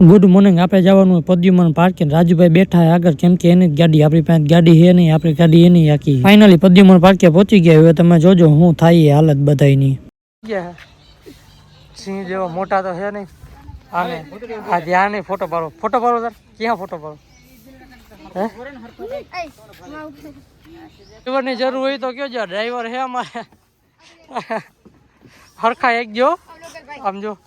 Good morning. આપણે જવાનું Pradyuman park Rajubhai બેઠા છે આગળ. કેમ કે એની જ ગાડી, આપણી પાસે ગાડી છે નહીં. આપણી ગાડી એની આખી. ફાઇનલી પદ્યુમન પાર્કે પહોંચી ગયા. હવે તમે જોજો, હું થાય એ હાલત બધાયની. સિંહ જેવો મોટા તો છે નહીં. આને આ જ્યાં નહીં ફોટો પાડો. ફોટો પાડો સર ક્યાં ફોટો પાડો? હે? ડ્રાઈવરની જરૂર હોય તો કયો જો. ડ્રાઈવર છે અમારે. હરખા એક જો. આમ જો.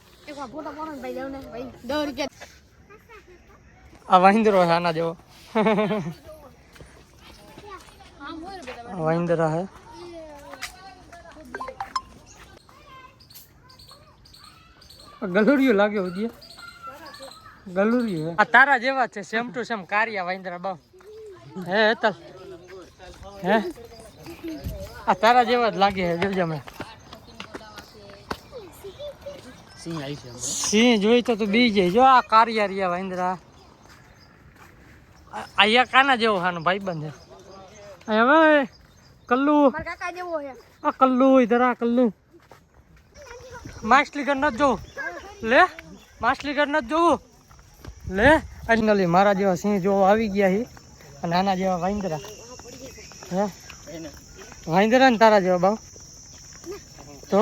આ વાહિંદરો છે આના જેવો. આ હે ગલુરિયું લાગે હજી. ગલુરિયું આ તારા જેવા છે સેમ ટુ સેમ કારિયા વાઇન્દ્રા બા હે હેતલ હે? આ તારા જેવા જ લાગે છે જોજે હમણાં સિંહ જોઈ તો તું બી જાય જો આ કારિયા રિયા વાંદરા અહીંયા કાના જેવો હાનો ભાઈ બંધ હવે કલ્લુ. આ કલ્લુ ઇધર આ કલ્લુ. માછલીગર નથી જોવું. લે માછલીગર નથી જોવું. લે અજનલી મારા જેવા સિંહ જોવા આવી ગયા છે. અને આના જેવા વાંદરા. હે? વાંદરા ને તારા જેવા બાવ. તો?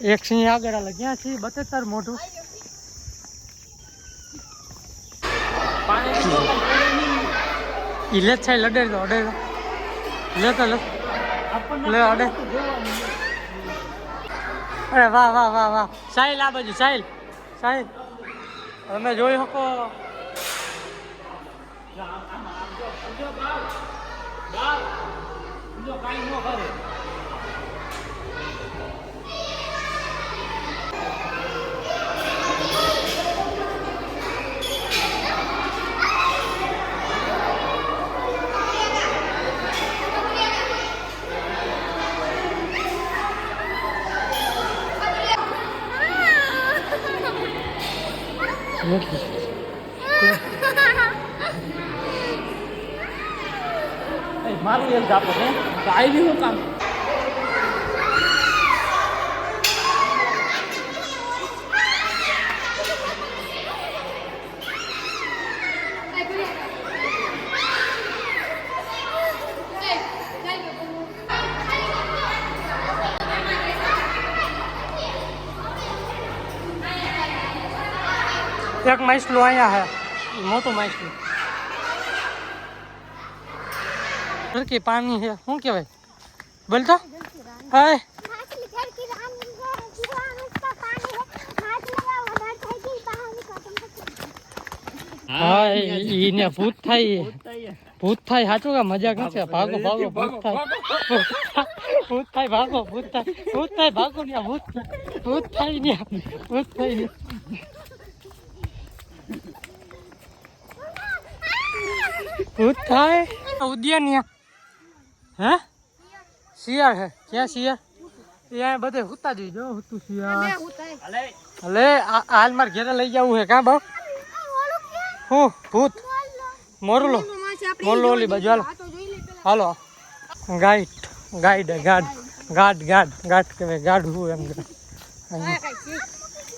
એક સિંહ આગળ હાલે ક્યાં છે બતે તાર મોઢું ઈ લે છે, લડે તો અડે તો લે તો લે. લે, અડે. અરે વાહ વાહ વાહ વાહ. સાહિલ, આ બાજુ, સાહિલ. સાહિલ, તમે જોઈ શકો. મારું એક આપો ને તો આવી હું એક માછલું અહીંયા હે મોટું માછલું હરકી પાણી છે શું કહેવાય બોલતો હાય હા ઈને ભૂત થાય ભૂત થાય સાચું કે મજાક નથી ભાગો ભાગો ભૂત થાય ભૂત થાય ભાગો ભૂત થાય ભૂત થાય ભાગો ને ભૂત થાય ભૂત થાય ને ભૂત થાય ને ભૂત થાય? ઉદ્યાન હે? શિયાળ હે. ક્યાં શિયાળ? ત્યાં બધે હુતા જોઈ જો હુતું શિયાળ. હલે આ હાલ માર ઘેરે લઈ જવું હે કાં બહુ હું? ભૂત. મોરલો. મોરલો ઓલી બાજુ હાલો. હાલો. ગાઈડ. ગાઈડ ગાડ. ગાડ ગાડ. ગાડ કહેવાય ગાડ હું એમ.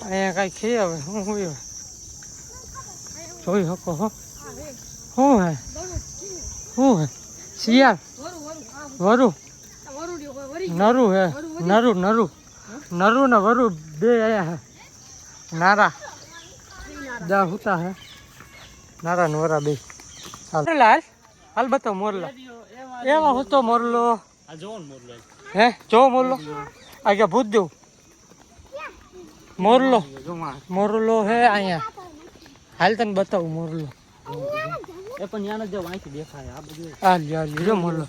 અહીંયા કાંઈ ખી હવે? હું હું જોઈ શકો હો. શું હે? શું હે? શિયાળ? વરુ? નરુ હે? નરુ, નરું. નરુ ને વરુ બે આયા હે. નારા. દા હુતા હે. નારા ને વરા બે. હાલ. હાલ બતાવ મોરલો. એમાં હુતો મોરલો. હે? જો મોરલો. આ કે ભૂત દેવું. મોરલો. મોરલો હે અહીંયા હાલ તને બતાવું મોરલો. એ પણ યાને જો વાંચી દેખાય આ બધું. આ લ્યો લ્યો મોલો.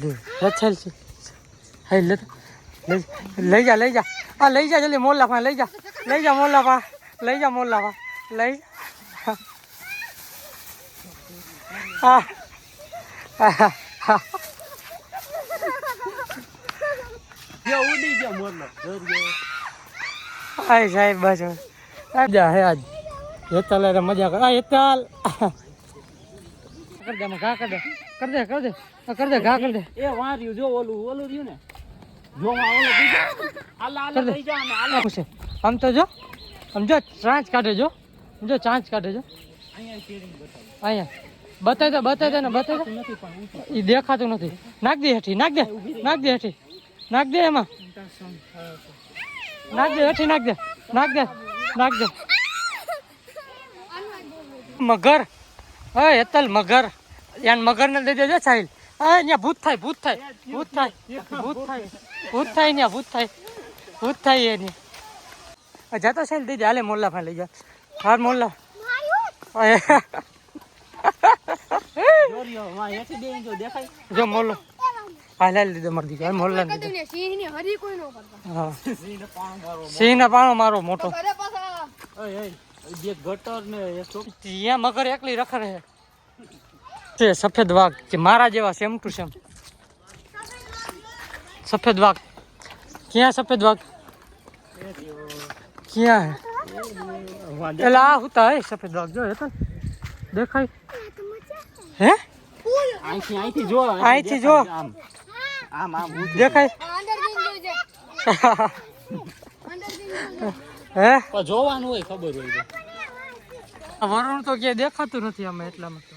લે રછેલ છે હાય લે લઈ જા લઈ જા. આ લઈ જા જલ્દી મોરલા પા લઈ જા. લઈ જા મોરલા પા લઈ જા મોરલા પા લઈ. હા. હા હા ઉડી ગયો મોરલો હાય સાહેબ બસ. જા હે આજ. હેતાલ મજા કર. આ હેતાલ. કર દે ઘા કર દે. કર દે કર દે. કર દે ઘા કર દે. એ વાર્યું જો ઓલું ઓલું રહ્યું ને. જો માં ઓલું આલા આલા લઈ જા ને આલા. આખું આમ તો જો આમ જો ચાંચ કાઢે જો. જો ચાંચ કાઢે જો. અહીંયા બતાવો. અહીંયા. બતાવી દે બતાવી દે ને બતાવી દે. એ દેખાતું નથી. નાખ દે હેઠી નાખ દે. નાખ દે હેઠી. નાખ દે એમાં. નાખ દે હેઠી નાખ દે. નાખ દે. નાખ દે. મગર હા હેતલ મગર. યાન મગર ને દઈ દેજો સાહિલ. હા અહીંયા ભૂત થાય ભૂત થાય ભૂત થાય ભૂત થાય ભૂત થાય ત્યાં ભૂત થાય ભૂત થાય એની આ જતો સાહિલ દઈ દે હાલે મોલ્લા પાસે લઈ જા. હાર મોલ્લા. જો મોલ્લો. હાલ હાલ લીધો મારી દીકરો મોલ્લા મારવા સિંહ ને પાણો મારો મોટો. ઓય, ઓય, જે ગટર ને ત્યાં મગર એકલી રખડે છે. તે સફેદ વાઘ કે મારા જેવા સેમ ટુ સેમ સફેદ વાઘ. ક્યાં સફેદ વાઘ? ક્યાં એટલે આ હુતા હે સફેદ વાઘ. જો હેતલ દેખાય. હે? અહીંથી અહીંથી જો અહીંથી જો. દેખાય આમ. આમ. દેખાય. હે? જોવાનું હોય ખબર હોય. વરુણ તો ક્યાંય દેખાતું નથી અમે એટલામાં તો.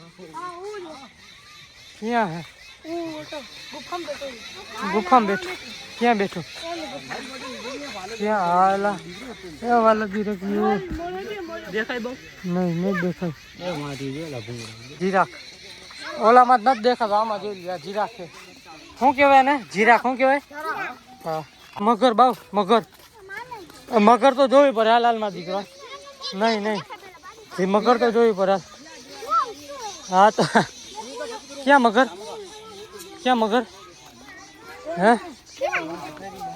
ક્યાં હે? ગુફામાં બેઠું. ક્યાં બેઠું? ક્યાં? હાલા એ વાલા ધીરે ધીરે દેખાય બહુ? નહીં નહીં દેખાય. એ માંથી જોયેલા ભૂંગળા. જીરાક ઓલામાં જ નથી દેખાતો આમાં જોઈ લે જીરાક છે. શું કહેવાય ને જીરાક શું કહેવાય? હા. મગર બાવ મગર. એ મગર તો જોવી પડે હાલ હાલમાં દીકરા. નહીં નહીં. એ મગર તો જોયું પડે હા તો ક્યાં મગર? ક્યાં મગર? હે?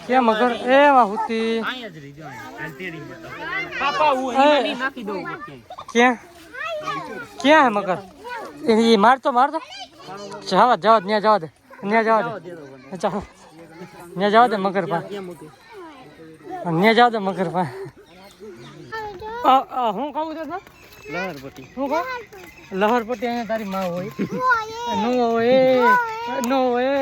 ક્યાં મગર? એ વાહુતી. ક્યાં? ક્યાં હે મગર? એ મારતો મારતો જવા જવા ત્યાં જવા દે ત્યાં જવા દે. ત્યાં જવા દે મગર પા ત્યાં જવા દે મગર આ હું કહું છું તો? લહરપટ્ટી. શું કહો? લહરપટ્ટી અહીંયા તારી માં હોય. નો હોય. નો હોય.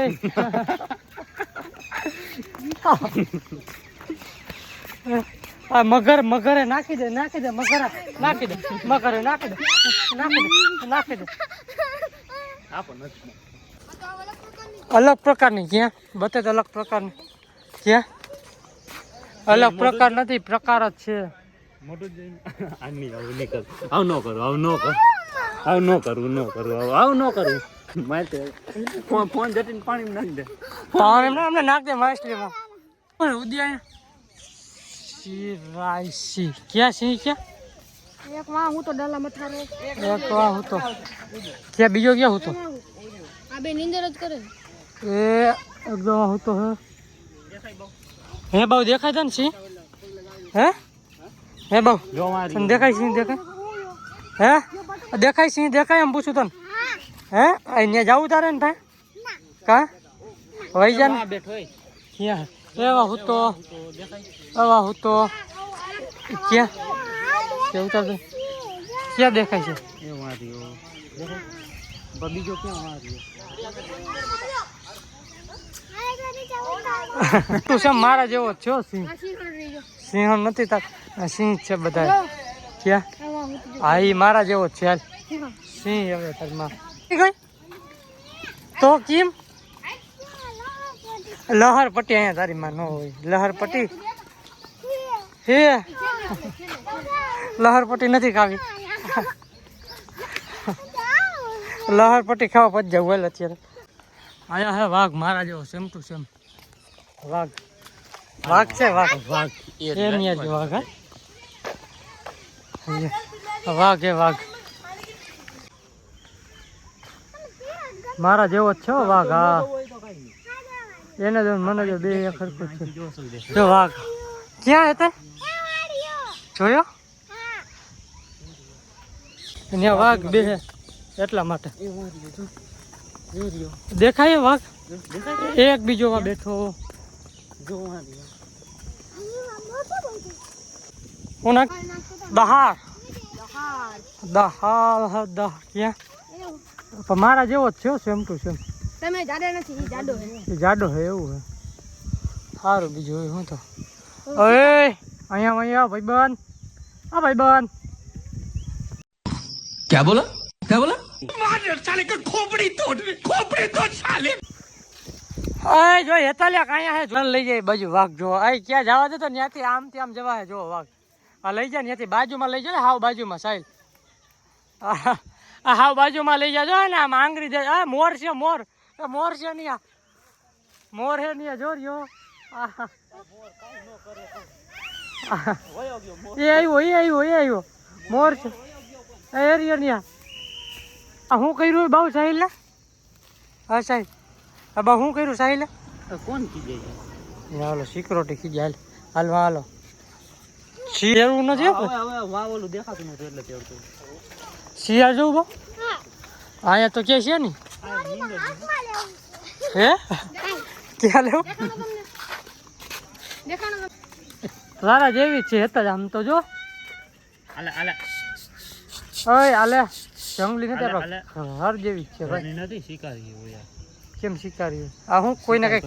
આ મગર મગરે નાખી દે નાખી દે મગર. નાખી દે મગરે નાખી દે. નાખી દે નાખી દે. અલગ પ્રકારની ક્યાં? બતે અલગ પ્રકારની. ક્યાં? અલગ પ્રકાર નથી પ્રકાર જ છે. મોટું જ આ નહીં, આવું નહીં કરું. આવું ન કરું, આવું ન કરું. આવું ન કરું, ન કરું, આવું- આવું ન કરું. ફોન ફોન જટીને પાણીમાં નાખી દે. પાણી અમને નાખ દે પણ ઉદ્યા સિંહ. ક્યાં સિંહ ક્યાં એક વાહ હું તો ડલા મથારો એક. વા હું તો. ક્યાં બીજો ક્યાં હું તો? આ બે નીંદર જ કરે એ એકદમ હું તો હે. હે બહુ દેખાય છે ને સિંહ? હે? હે બહુ? દેખાય સિંહ દેખાય? હે? દેખાય સિંહ દેખાય એમ પૂછું તને. હે? અહીંયા જવું તારે ને ભાઈ? કા? વહી જા ને. ક્યાં? એવા હું તો. એવા હું તો. ક્યાં? કેવું ચાલતું? ક્યાં દેખાય છે? બીજો ક્યાં તું છે મારા જેવો જ છો સિંહ? સિંહ નથી તાર. સિંહ છે બધા ક્યાં? આમાં હું તો હા એ મારા જેવો જ છે હાલ. જો સિંહ હવે તારમાં ગઈ. તો કેમ? લહર પટ્ટી અહીંયા તારી માં ન હોય. લહર પટ્ટી? હે? લહર પટ્ટી નથી ખાવી. લહર પટ્ટી ખાવા પછી જવું અત્યારે. આયા હે વાઘ મારા જેવો સેમ ટુ સેમ. વાઘ. વાઘ છે વાઘ. વાઘ. એ જ એમ યાદ વાઘ હા? અહીંયા. વાઘ એ વાઘ મારા જેવો જ છે વાઘ હા એને જો મને જો બે એક હરખું છે જો વાઘ ક્યાં હતા જોયો? અહીંયા વાઘ બે એટલા માટે. દેખાય વાઘ? એક બીજો માં બેઠો. હું વાંધી. દહાર દહાર દહ ક્યાં? પણ મારા જેવો જ છે સેમ ટુ સેમ તમે જાડો નથી જાડો હે જાડો હે એવું હે સારું બીજું હોય હું તો. ઓય અહીંયા અહીંયા ભાઈ બન આ ભાઈ બન ક્યાં બોલો? ક્યાં બોલો? મારે સાલે કે ખોપડી તોડ ખોપડી તોડ સાલે જો હેતાલ્યા કાયા હે જોન લઈ જાય બાજુ વાઘ જો આય ક્યાં જવા દે તો ત્યાંથી આમ થી આમ જવા હે જો વાઘ. આ લઈ જાય ત્યાંથી બાજુમાં લઈ જાય ને હાવ બાજુમાં સાહેબ. આ હાવ બાજુમાં લઈ જાજો ને આમ આંગળી જાય આ મોર છે મોર. મોર છે નહીં આ. મોર હે નહીં જો રહ્યો. એ આવ્યો એ આવ્યો એ આવ્યો. મોર છે. એ રહ્યો નહીં આ. હું કર્યું બહુ સાહિલ ને હા સાહેબ. આ બા હું કર્યું સાહિલ કોણ ખીજાય હાલો સિક્યોરિટી ખીજાય હાલ હાલો હાલો. શિયાળ નથી હવે આપણે હવે વાવ ઓલું દેખાતું નતું એટલે તેડતું શિયાળ જોવું બા? અહીંયા તો કે છે ને. હે? ક્યાં લેવું દેખાણો તારા જેવી જ છે હતા જ આમ તો જો. આલે આલે ઓય આલે જંગલી નથી હર જેવી જ છે ભાઈ. નથી શિકારી હોય યાર. કેમ શિકારી આ હું કોઈને કઈ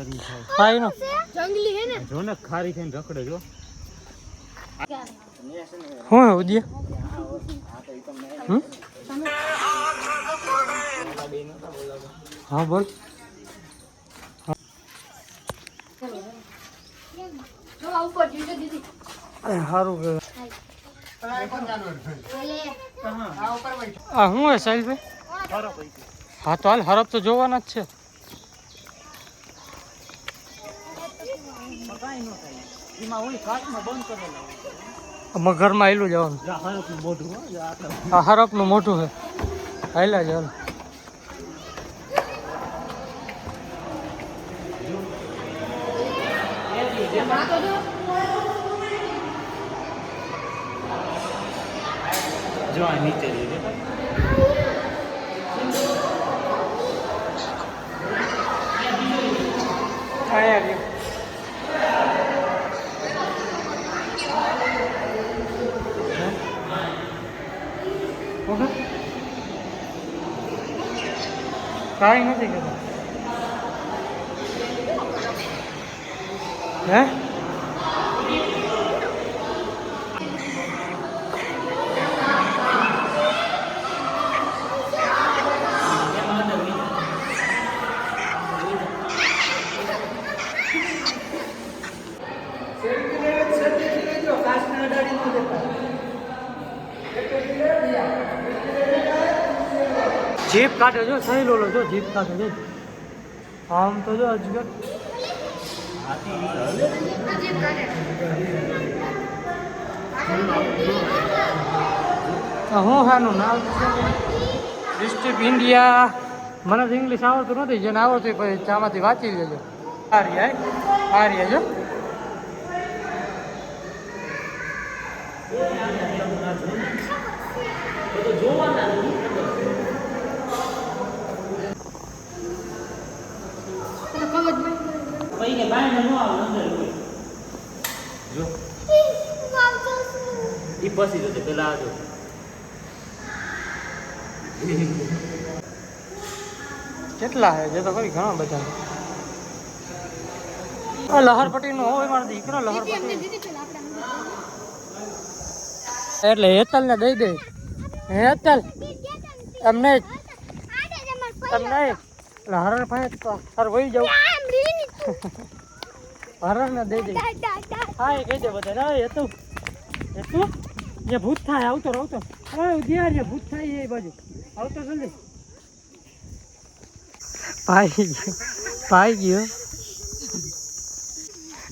ખાઈ નો જંગલી હે ને. જો ને ખારી થઈને રખડે જો. હું ઉદય હા, બોલ. સારું કે આ હું હે હા, તો હાલ હરફ તો જોવાના જ છે. એમાં ઓલી કાચમાં બંધ કરેલા આમાં ઘરમાં આવેલું જવાનું મોઢું આ હરફનું મોટું છે. હાલ્યા જવાનું જો આ નીચે જઈ જો અહીંયા રહ્યું. ઓકે. કાંઈ નથી કહેતા. હે? જીપ કાઢે જો સહી લો જો જીપ કાઢે જો આમ તો જો અજગર. હું હાનું નામ છે? ડિસ્ટ્રિક્ટ ઇન્ડિયા મને ઇંગ્લિશ આવડતું નથી, જેને આવડતું પછી ચામાંથી વાંચી લેજો. આર્યા આર્યા જો. તો કવચ ભાઈ પછી કે બાય ન આવ અંદર હોય જો ઈ પછી જો પેલા આ કેટલા હે જે તો કરી ઘણા બધા આ લહરપટ્ટીનો હોય મારો દીકરો લહરપટ્ટી એટલે હેતલ ને દઈ દે હેતલ એમને તમને તો હર વહી જાઉં હરણ ને દઈ દે હા એ કહી દે બધા હા એ તું એ તું? જે ભૂત થાય. આવતો આવતો હા જે ભૂત થાય એ બાજુ. આવતો જલ્દી પાઈ ગયો. પાઈ ગયો.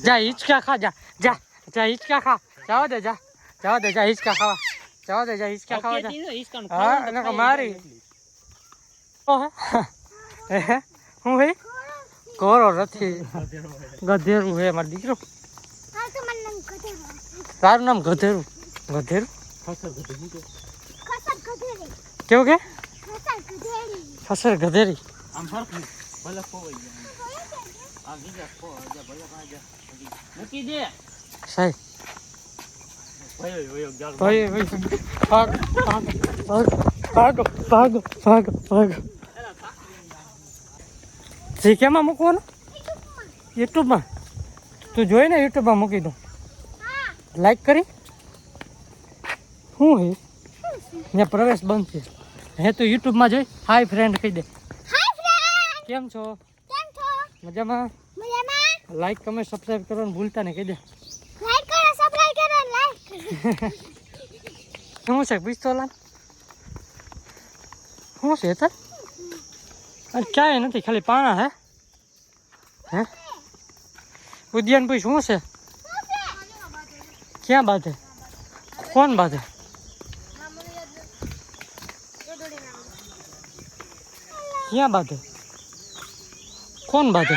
જા હિચકા ખા જા જા જા હિચકા ખા. જવા દે જા. જવા દે જા હિચકા ખાવા. જવા દે જા હિચકા ખાવા જા. હા એને મારી. ઓહે. હે હું. ભાઈ કોરો નથી. ગધેરું હે મારો દીકરો. તારું નામ ગધેરું ગધેરું કેવું કે? ફસર ગધેરી મૂકી દે. સાહેબ. ભાઈ ભાઈ ભાગ ભાગ ભાગો ભાગો ભાગો ભાગો. જી કેમાં મૂકવાનું? યુટ્યુબમાં. તું જોઈ ને યુટ્યુબમાં મૂકી દઉં. લાઈક કરી. શું હે? પ્રવેશ બંધ છે. હે તું યુટ્યુબમાં જોઈ. હાય ફ્રેન્ડ કહી દે. કેમ છો? મજામાં? લાઈક કમેન્ટ સબસ્ક્રાઈબ કરવાનું ભૂલતા ને કહી દે. શું છે પિસ્તોલા શું છે તો ચાય નથી, ખાલી પાણા હે? હે? ઉદ્યાન ભાઈ શું છે? ક્યાં બાંધે? કોણ બાંધે? ક્યાં બાંધે? કોણ બાંધે?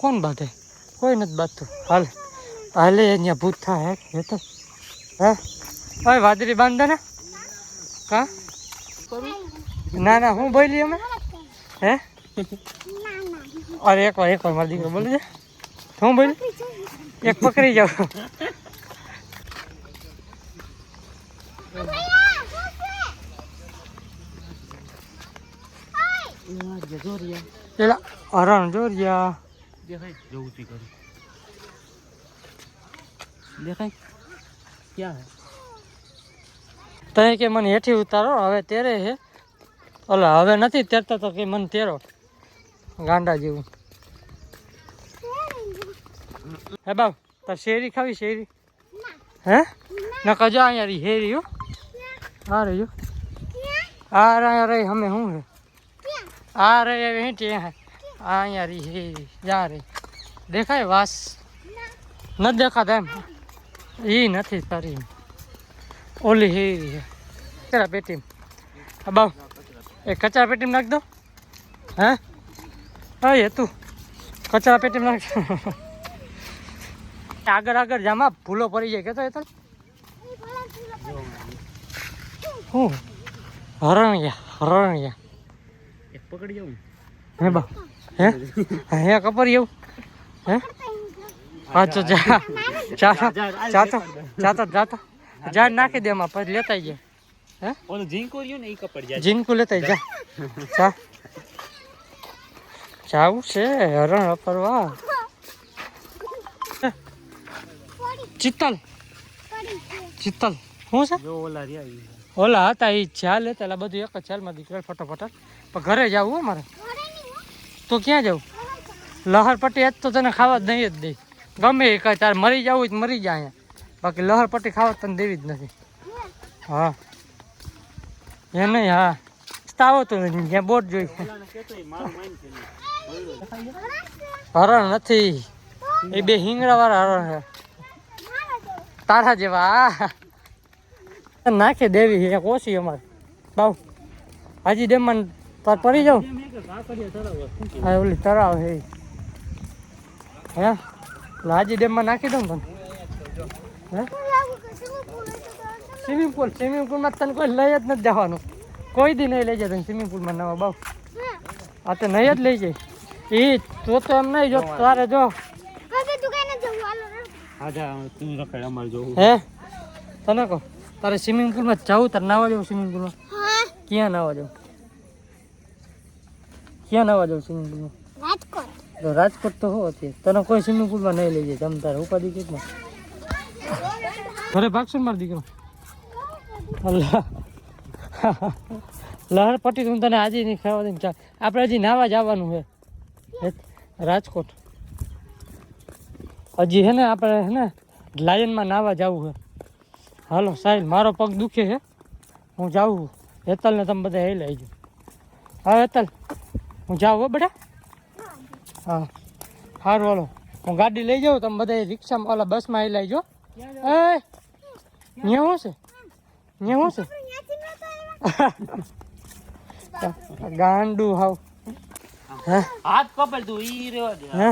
કોણ બાંધે? કોઈ નથી બાંધતું. હાલ, હાલે અહીંયા ભૂત થાય હે તો. હે? હવે વાદળી બાંધે ને? કા? ના ના, હું બોલી અમે? હે? અરે એકવાર એકવાર મારી દીકરો બોલી દે. હું બોલ? એક પકડી જાવ પેલા હરણ જોરિયા. દેખાય તય કે મને હેઠી ઉતારો, હવે તેરે હે. ઓલા હવે નથી તેરતા તો કે મને તેરો. ગાંડા જેવું. હે બાપ તાર શેરી ખાવી શેરી? હે? ન. કજો અહીંયા રહી હેરી હો. આ રહી હો. આ રહ્યા રહી અમે શું હે? આ રહી હવે હેઠી હે આ અહીંયા રહી હેરી જા રહી. દેખાય વાસ? નથી દેખાતા એમ. એ નથી તારી. ઓલી હેરી છે કચરા પેટી બાવ એ કચરા પેટી નાખ દો. હે? હા તું. કચરા પેટી નાખ. આગળ આગળ જામાં ભૂલો પડી જાય. કેતો એ તો હું? હરણ્યા હરણ્યા. પકડી જાઉં હે બા? હે? હે કપર એવું હે? પાછો જા. જા ચાતો ચાતો જાતો જા નાખી દે એમાં પછી લેતા જાય હે? ઓલું ઝીંકો રહ્યું ને એ કપડ જાય. જીનકુ લેતા જા. જા. જાવું છે હરણ અપરવા ચિત્તલ. ચિત્તલ. શું છે? ઓલા રહ્યા ઓલા હતા એ ચાલ એટલે બધું એક જ ચાલમાં દીકરા ફટોફટ પણ ઘરે જવું હો મારે. તો ક્યાં જવું? લહરપટ્ટી આજ તો તને ખાવા જ નહીં જ દે ગમે એ કાંઈ તારે મરી જવું જ મરી જાય અહીંયા. બાકી લહરપટ્ટી ખાવા તને દેવી જ નથી. હા. એ નહીં, હા. તાવો તો જ્યાં બોટ જોઈ. હરણ નથી. એ બે હિંગડા વાળા હરણ છે. તારા જેવા નાખે દેવી એક ઓછી અમારે. બાવ હાજી ડેમમાં તાર પડી જાઉં? હા, ઓલી તળાવ છે હે? એટલે હાજી ડેમમાં નાખી દઉં તને? હે? સ્વિમિંગ પુલ સ્વિમિંગ પુલમાં તને કોઈ લઈ જ નથી જવાનું. કોઈ દી નહીં લઈ જાય તને સ્વિમિંગ પુલમાં નવા બાવ. આ તો નહીં જ લઈ જાય. એ તો તો એમ નહીં જો તારે જો. હા તને કહો તારે સ્વિમિંગ પુલમાં જવું તારે નાવા જવું સ્વિમિંગ પુલમાં ક્યાં નાવા જવું? ક્યાં નાવા જવું સ્વિમિંગ પુલમાં રાજકોટ. તો રાજકોટ તો હો છે તને કોઈ સ્વિમિંગ પુલમાં નહીં લઈ જાય તમ તારે ઉપાધિ કેટલા? ઘરે ભાગશું મારો દીકરો? લહર પટી તો હું તને આજે નહીં ખાવા દઈને ચાલ આપણે હજી નાવા જવાનું છે. રાજકોટ. હજી હે ને આપણે હે ને લાયનમાં નાવા જવું છે. હાલો સાહેબ મારો પગ દુખે છે. હું જાઉં હેતલને તમે બધા એ લઈ જાઓ હા હેતલ. હું જાઉં હો બેટા. હા. સારું હાલો. હું ગાડી લઈ જાઉં તમે બધા રિક્ષામાં ઓલા બસમાં આવી લઈ જાઓ. એ શું છે? ત્યાં શું છે? ગાંડું હાવ. હે? હાથ કપલ તું ઈ રેવા દે હે?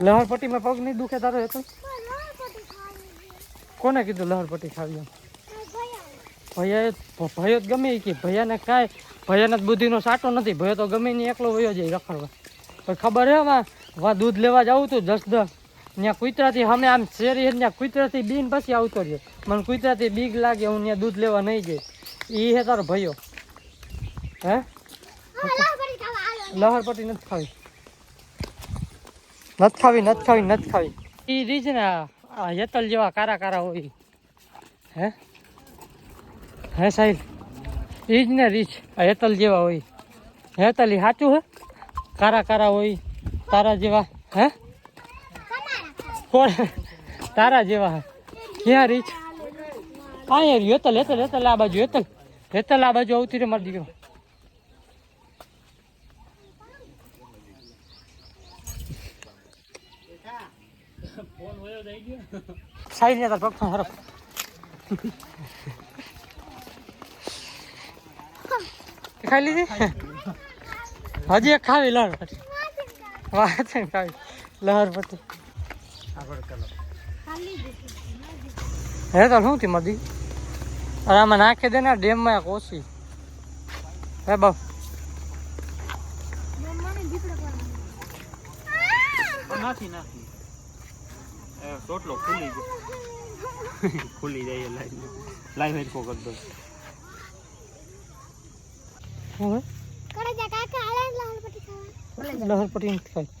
લહરપટ્ટીમાં પગ નહીં દુખે તારો હતો કોને કીધું લહરપટ્ટી ખાવી એમ? ભૈયા ભયો જ ગમે કે ભૈયાને કાંઈ ભૈયાને બુદ્ધિનો સાટો નથી. ભયો તો ગમે નહીં એકલો વયો જાય રખડવા. પણ ખબર હે વા દૂધ લેવા જાવું તું જસદ ત્યાં કુતરાથી અમે આમ શેરી ત્યાં કુતરાથી બીન પછી આવતો રહ્યો. મને કુતરાથી બીક લાગે હું ત્યાં દૂધ લેવા નહીં જાય એ હે તારો ભયો હે? લહરપટ્ટી નથી ખાવી. નથી ખાવી નથી ખાવી નથી ખાવી. એ રીજ ને આ હેતલ જેવા કારા કારા હોય. હે? હે સાહેબ એ જ ને રીચ આ હેતલ જેવા હોય. હેતલ એ સાચું હે? કારા કારા હોય તારા જેવા. હે? કોણ? તારા જેવા ક્યાં રીચ હા યાર હેતલ હેતલ હેતલ, આ બાજુ, હેતલ. હેતલ, આ બાજુ આવતી રે મારી દીકરો સાઈડ ને તાર પગ હરફ હજી ખાવી, લહર વાત ખાવી. લહર પટ્ટી હે તો શું થી મદી અરે આમાં નાખી દે ને ડેમમાં એક ઓછી. હે બાપ નથી નથી એ ખુલી ગયો. ખુલી જાય લાઈવ લાઈવ હેડકો કરી દો શું હે કાકા હાલે લાલ ખાવા. લહર નથી ખાવી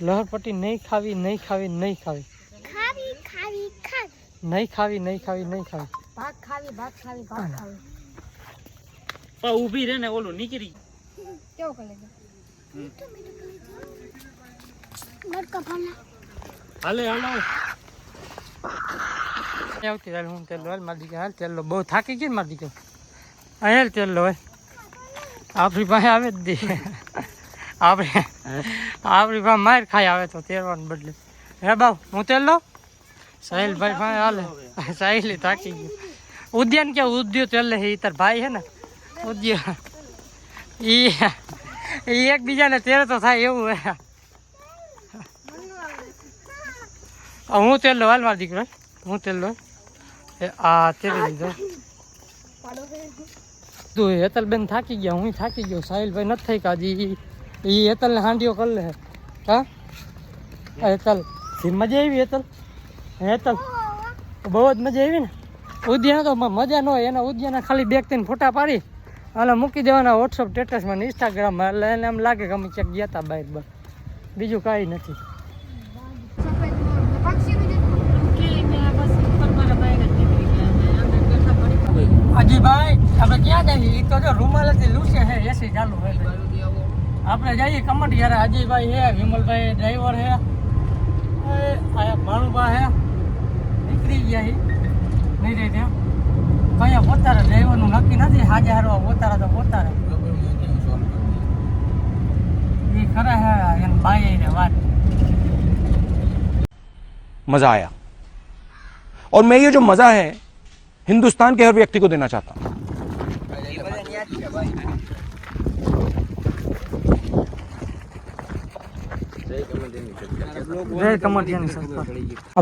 લહર પટ્ટી નહીં ખાવી નહીં ખાવી નહીં ખાવી. ખાવી ખાવી ખા નહીં ખાવી નહીં ખાવી નહીં ખાવી. ભાગ ખાવી ભાગ ખાવી ભાગ ખાવી. પા ઊભી રહે ને ઓલું નીકળી. કેવું કરે મરકા લટકા હાલે હાલો. આવતી હાલ હું તેલ હાલ મારી દીકરા હાલ તેલ લો બહુ થાકી ગઈ ને મારી દીકરો. અહીંયા તેલ લો હોય. આપણી પાસે આવે જ દે આપણે આપણી પાસે માર ખાઈ આવે તો તેરવાને બદલે. હે બાવ હું તેલ લો સાહિલભાઈ પાસે હાલે. સાહિલ થાકી ગયો. ઉદ્યાન કે ઉદ્યો તેલ લે, એ તાર ભાઈ હે ને. ઉદ્યો. ઈ ઈ એકબીજાને તેર તો થાય એવું હે. આ હું તેલ લો હાલ મારો દીકરો. હું તેલ લો એ, આ તેલ લીધો. તું હેતલ બેન થાકી ગયા, હું થાકી ગયો. સાહિલભાઈ નથી થઈ કાજી એ હેતલને હાંડીઓ કરી લે હા આ હેતલ શી મજા આવી હેતલ હેતલ બહુ જ મજા આવી ને ઉદ્યાન તો મ- મજા ન હોય એના ઉદ્યાના ખાલી બેગ થઈને ફોટા પાડી અને મૂકી દેવાના વોટ્સઅપ સ્ટેટસમાં ને ઇન્સ્ટાગ્રામમાં એટલે એને એમ લાગે કે અમે ક્યાંક ગયા હતા બહાર બહાર બીજું કાંઈ નથી સફેદ પક્ષી અજીભાઈ આપણે ક્યાં જઈએ એ તો જો રૂમાલેથી લૂસે હે એસી ચાલુ હે આપણે જઈએ કમટ યાર અજયભાઈ હે વિમલભાઈ ડ્રાઈવર હે એ આ ભાણુબા હે નીકળી ગયા હી નહીં રહી ત્યાં કયા પોતારે ડ્રાઈવરનું નક્કી નથી હાજે હારવા પોતારા તો પોતારે એ ખરા હે એને બાઈ ને વાત मज़ा आया और मैं ये जो मज़ा है हिंदुस्तान के हर व्यक्ति को देना चाहता हूँ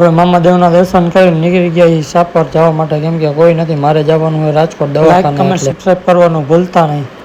જય મામા દેવ ના દર્શન કરીને નીકળી ગયા સાપર જવા માટે. કેમ કે કોઈ નથી મારે જવાનું હોય રાજકોટ દવાખાને સબસ્ક્રાઈબ કરવાનું ભૂલતા નહીં.